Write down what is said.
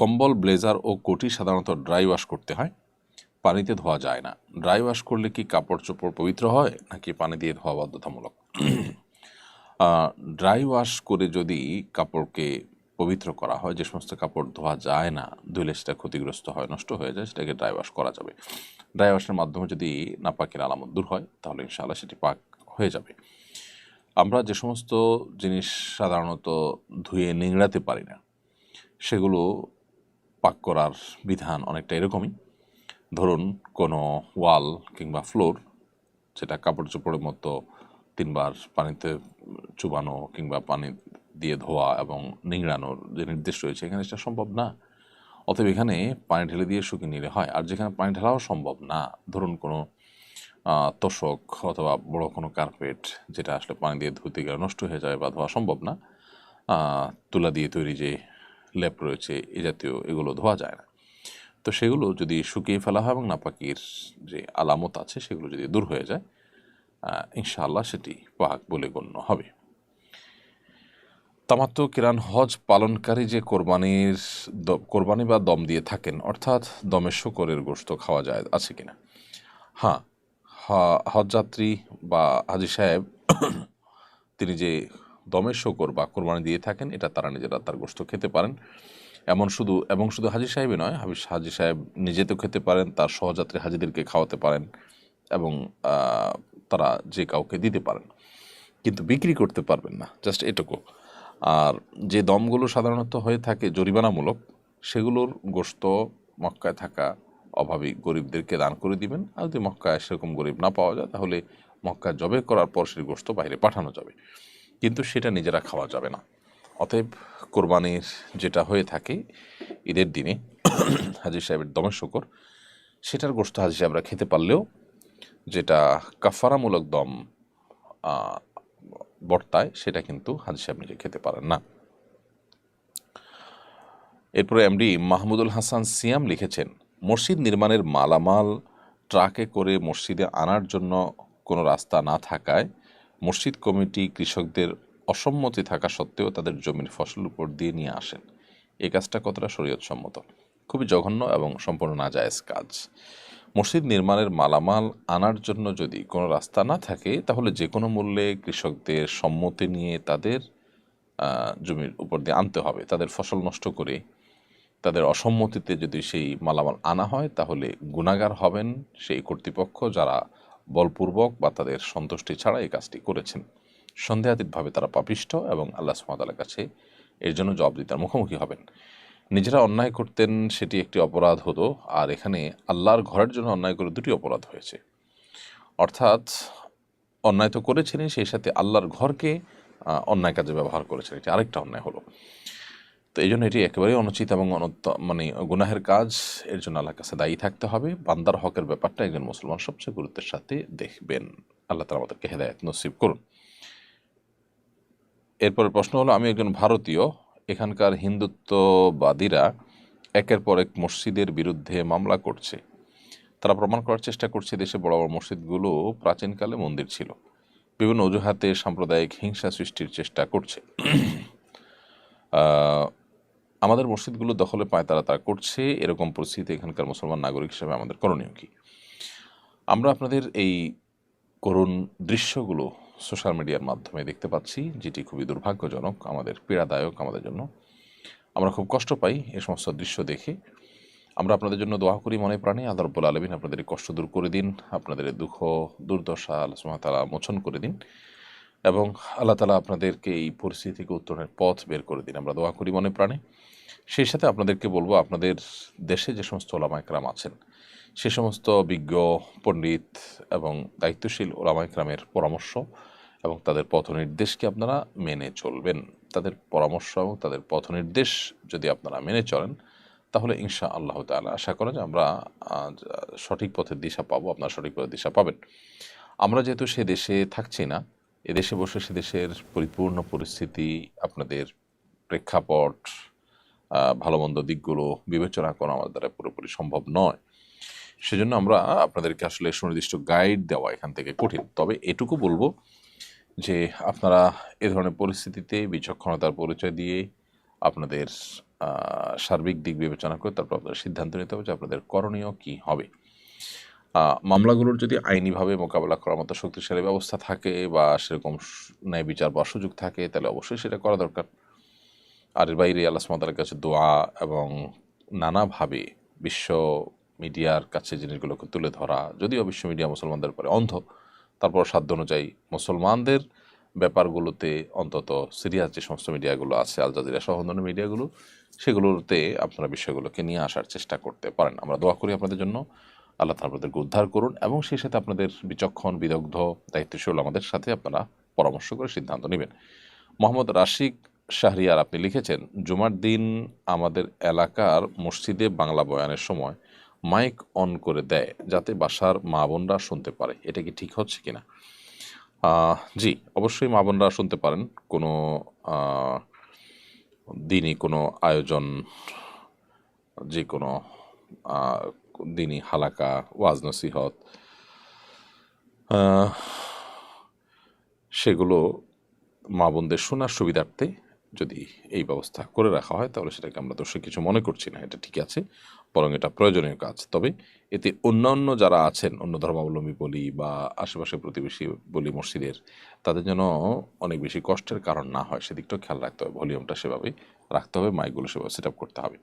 কম্বল, ব্লেজার ও কোটি সাধারণত ড্রাই ওয়াশ করতে হয়। পানিতে ধোয়া যায় না। ড্রাই ওয়াশ করলে কি কাপড় চোপড় পবিত্র হয়, নাকি পানি দিয়ে ধোয়া বাধ্যতামূলক? ড্রাই ওয়াশ করে যদি কাপড়কে পবিত্র করা হয়, যে সমস্ত কাপড় ধোয়া যায় না ধুলে সেটা ক্ষতিগ্রস্ত হয়, নষ্ট হয়ে যায়, সেটাকে ড্রাই ওয়াশ করা যাবে। ড্রাই ওয়াশের মাধ্যমে যদি নাপাকের আলামত দূর হয়, তাহলে ইনশাআল্লাহ সেটি পাক হয়ে যাবে। আমরা যে সমস্ত জিনিস সাধারণত ধুয়ে নিংড়াতে পারি না, সেগুলো পাক করার বিধান অনেকটা এরকমই। ধরুন কোনো ওয়াল কিংবা ফ্লোর যেটা কাপড় চোপড়ের মতো তিনবার পানিতে চুবানো কিংবা পানি দিয়ে ধোয়া এবং নিংড়ানোর যে নির্দেশ রয়েছে, এখানে সেটা সম্ভব না। অতএব এখানে পানি ঢেলে দিয়ে শুকিয়ে নিলে হয়। আর যেখানে পানি ঢালাও সম্ভব না, ধরুন কোনো তোষক অথবা বড় কোনো কার্পেট যেটা আসলে পানি দিয়ে ধুতে গেলে নষ্ট হয়ে যায় বা ধোয়া সম্ভব না তুলা দিয়ে তৈরি যে লেপ রয়েছে, এ জাতীয় এগুলো ধোয়া যায় না। তো সেগুলো যদি শুকিয়ে ফেলা হয় এবং নাপাকির যে আলামত আছে, সেগুলো যদি দূর হয়ে যায় ইনশাআল্লাহ সেটি পাক বলে গণ্য হবে। তামাত্ম কিরান হজ পালনকারী যে কোরবানির কোরবানি বা দম দিয়ে থাকেন, অর্থাৎ দমে শকরের গোশত খাওয়া যায়, আছে কিনা? হ্যাঁ হজযাত্রী বা হাজি সাহেব, তিনি যে দমের শকর বা কোরবানি দিয়ে থাকেন, এটা তারা নিজেরা তার গোশত খেতে পারেন। এমন শুধু, এবং শুধু হাজি সাহেবই নয় হাবিজ হাজি সাহেব নিজে তো খেতে পারেন, তার সহযাত্রী হাজিদেরকে খাওয়াতে পারেন এবং তারা যে কাউকে দিতে পারেন। কিন্তু বিক্রি করতে পারবেন না, জাস্ট এটুকু। আর যে দমগুলো সাধারণত হয়ে থাকে জরিমানামূলক, সেগুলোর গোশত মক্কায় থাকা অভাবী গরিবদেরকে দান করে দিবেন। আর যদি মক্কায় সেরকম গরিব না পাওয়া যায়, তাহলে মক্কা জবে করার পর সেই গোশত বাইরে পাঠানো যাবে। কিন্তু সেটা নিজেরা খাওয়া যাবে না। অতএব কোরবানির যেটা হয়ে থাকে ঈদের দিনে, হাজির সাহেবের দমের শকর, সেটার গোশত হাজির সাহেবরা খেতে পারলেও যেটা কাফারামূলক দম বর্তায়, সেটা কিন্তু হাজি সাহেব নিজে খেতে পারেন না। এরপরে এমডি মাহমুদুল হাসান সিয়াম লিখেছেন, মসজিদ নির্মাণের মালামাল ট্রাকে করে মসজিদে আনার জন্য কোনো রাস্তা না থাকায় মসজিদ কমিটি কৃষকদের অসম্মতি থাকা সত্ত্বেও তাদের জমির ফসল উপর দিয়ে নিয়ে আসেন। এই কাজটা কতটা শরীয়তসম্মত? খুবই জঘন্য এবং সম্পূর্ণ নাজায়েজ কাজ। মসজিদ নির্মাণের মালামাল আনার জন্য যদি কোনো রাস্তা না থাকে, তাহলে যে কোনো মূল্যে কৃষকদের সম্মতি নিয়ে তাদের জমির উপর দিয়ে আনতে হবে। তাদের ফসল নষ্ট করে তাদের অসম্মতিতে যদি সেই মালামাল আনা হয়, তাহলে গুণাগার হবেন সেই কর্তৃপক্ষ যারা বলপূর্বক বা তাদের সন্তুষ্টি ছাড়া এই কাজটি করেছেন। সন্দেহাতীতভাবে তারা পাপিষ্ট এবং আল্লাহ সুমাতালার কাছে এর জন্য জবাব জবাবদিতার মুখোমুখি হবেন। নিজেরা অন্যায় করতেন সেটি একটি অপরাধ হতো, আর এখানে আল্লাহর ঘরের জন্য অন্যায় করে দুটি অপরাধ হয়েছে। অর্থাৎ অন্যায় তো করেছেনই, সেই সাথে আল্লাহর ঘরকে অন্যায় কাজে ব্যবহার করেছেন। এটি আরেকটা অন্যায় হলো। তো এই জন্য এটি একেবারেই অনুচিত এবং মানে গুনাহের কাজ। এর জন্য আল্লাহর কাছে দায়ী থাকতে হবে। বান্দার হকের ব্যাপারটা একজন মুসলমান সবচেয়ে গুরুত্বের সাথে দেখবেন। আল্লাহ তালা আমাদেরকে হেদায়ত নসিব করুন। এরপরে প্রশ্ন হলো, আমি একজন ভারতীয়, এখানকার হিন্দুত্ববাদীরা একের পর এক মসজিদের বিরুদ্ধে মামলা করছে। তারা প্রমাণ করার চেষ্টা করছে দেশে বড় বড় মসজিদগুলো প্রাচীনকালে মন্দির ছিল। বিভিন্ন অজুহাতে সাম্প্রদায়িক হিংসা সৃষ্টির চেষ্টা করছে। আমাদের মসজিদগুলো দখলে পায় তারা তারা করছে। এরকম পরিস্থিতি এখানকার মুসলমান নাগরিক হিসেবে আমাদের করণীয় কি? আমরা আপনাদের এই করুণ দৃশ্যগুলো সোশ্যাল মিডিয়ার মাধ্যমে দেখতে পাচ্ছি, যেটি খুবই দুর্ভাগ্যজনক, আমাদের পীড়াদায়ক আমাদের জন্য। আমরা খুব কষ্ট পাই এ সমস্ত দৃশ্য দেখে। আমরা আপনাদের জন্য দোয়া করি মনে প্রাণে, আল্লাহ আলমিন আপনাদের কষ্ট দূর করে দিন, আপনাদের দুঃখ, দুর্দশা, আল্লাহ সুবহানাহু মোচন করে দিন। এবং আল্লাহ তালা আপনাদেরকে এই পরিস্থিতি থেকে উত্তরণের পথ বের করে দিন। আমরা দোয়া করি মনে প্রাণে। সেই সাথে আপনাদেরকে বলব, আপনাদের দেশে যে সমস্ত ওলামাইকরাম আছেন, সে সমস্ত বিজ্ঞ, পণ্ডিত এবং দায়িত্বশীল ওলামাইকরামের পরামর্শ এবং তাদের পথ নির্দেশকে আপনারা মেনে চলবেন। তাদের পরামর্শ এবং তাদের পথ নির্দেশ যদি আপনারা মেনে চলেন, তাহলে ইনশা আল্লাহ তাআলা আশা করা যে আমরা সঠিক পথের দিশা পাবো, আপনারা সঠিক পথের দিশা পাবেন। আমরা যেহেতু সে দেশে থাকছি না এদেশে বসে সে দেশের পরিপূর্ণ পরিস্থিতি, আপনাদের প্রেক্ষাপট ভালো মন্দ দিকগুলো বিবেচনা করা আমাদের দ্বারা পুরোপুরি সম্ভব নয়। সেজন্য আমরা আপনাদেরকে আসলে সুনির্দিষ্ট গাইড দেওয়া এখান থেকে কঠিন। তবে এটুকু বলব যে আপনারা এ ধরনের পরিস্থিতিতে বিচক্ষণতার পরিচয় দিয়ে আপনাদের সার্বিক দিক বিবেচনা করে তারপর আপনাদের সিদ্ধান্ত নিতে হবে যে আপনাদের করণীয় কী হবে। মামলাগুলোর যদি আইনিভাবে মোকাবেলা করার মতো শক্তিশালী ব্যবস্থা থাকে বা সেরকম ন্যায় বিচার বা সুযোগ থাকে, তাহলে অবশ্যই সেটা করা দরকার। আর এর বাইরে আল্লাহ কাছে দোয়া এবং নানাভাবে বিশ্ব মিডিয়ার কাছে জিনিসগুলোকে তুলে ধরা, যদিও বিশ্ব মিডিয়া মুসলমানদের পরে অন্ধ তারপর সাধ্য অনুযায়ী মুসলমানদের ব্যাপারগুলোতে অন্তত সিরিয়াস যে সমস্ত মিডিয়াগুলো আছে, আল জাজিরা সহ অন্যান্য মিডিয়াগুলো, সেগুলোতে আপনারা বিষয়গুলোকে নিয়ে আসার চেষ্টা করতে পারেন। আমরা দোয়া করি আপনাদের জন্য। আল্লাহ তাআলা আপনাদেরকে উদ্ধার করুন এবং সেই সাথে আপনাদের বিচক্ষণ, বিদগ্ধ, দায়িত্বশীল আমাদের সাথে আপনারা পরামর্শ করে সিদ্ধান্ত নেবেন। মোহাম্মদ রাশিক শাহরিয়ার আপনি লিখেছেন, জুমার দিন আমাদের এলাকার মসজিদে বাংলা বয়ানের সময় মাইক অন করে দেয় যাতে বাসার মা বোনরা শুনতে পারে। এটা কি ঠিক হচ্ছে কিনা? জি, অবশ্যই মা বোনরা শুনতে পারেন। কোনো দিনই কোনো আয়োজন, যে কোনো দিনই হালাকা ওয়াজ নসিহত সেগুলো মা বোনদের শোনার সুবিধার্থে যদি এই ব্যবস্থা করে রাখা হয়, তাহলে সেটাকে আমরা দোষে কিছু মনে করছি না, এটা ঠিক আছে, বরং এটা প্রয়োজনীয় কাজ। তবে এতে অন্যান্য যারা আছেন, অন্য ধর্মাবলম্বী বলি বা আশেপাশে প্রতিবেশী বলি মসজিদের, তাদের যেন অনেক বেশি কষ্টের কারণ না হয়, সেদিকটাও খেয়াল রাখতে হবে, ভলিউমটা সেভাবে রাখতে হবে, মাইকগুলো সেভাবে সেট করতে হবে।